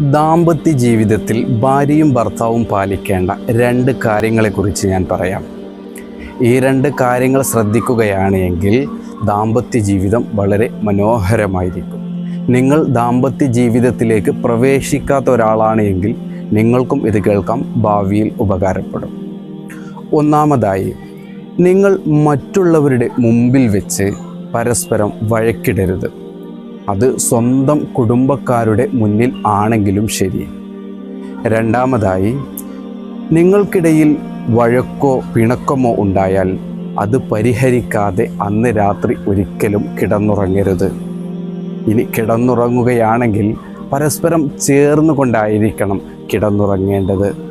ദാമ്പത്യ ജീവിതത്തിൽ ഭാര്യയും ഭർത്താവും പാലിക്കേണ്ട രണ്ട് കാര്യങ്ങളെക്കുറിച്ച് ഞാൻ പറയാം. ഈ രണ്ട് കാര്യങ്ങൾ ശ്രദ്ധിക്കുകയാണെങ്കിൽ ദാമ്പത്യ ജീവിതം വളരെ മനോഹരമായിരിക്കും. നിങ്ങൾ ദാമ്പത്യ ജീവിതത്തിലേക്ക് പ്രവേശിക്കാത്ത ഒരാളാണ് എങ്കിൽ നിങ്ങൾക്കും ഇത് കേൾക്കാം ഭാവിയിൽ ഉപകാരപ്പെടും. ഒന്നാമതായി നിങ്ങൾ മറ്റുള്ളവരുടെ മുമ്പിൽ വെച്ച് പരസ്പരം വഴക്കിടരുത്. അത് സ്വന്തം കുടുംബക്കാരുടെ മുന്നിൽ ആണെങ്കിലും ശരി. രണ്ടാമതായി നിങ്ങൾക്കിടയിൽ വഴക്കോ പിണക്കമോ ഉണ്ടായാൽ അത് പരിഹരിക്കാതെ അന്ന് രാത്രി ഒരിക്കലും കിടന്നുറങ്ങരുത്. ഇനി കിടന്നുറങ്ങുകയാണെങ്കിൽ പരസ്പരം ചേർന്നുകൊണ്ടായിരിക്കണം കിടന്നുറങ്ങേണ്ടത്.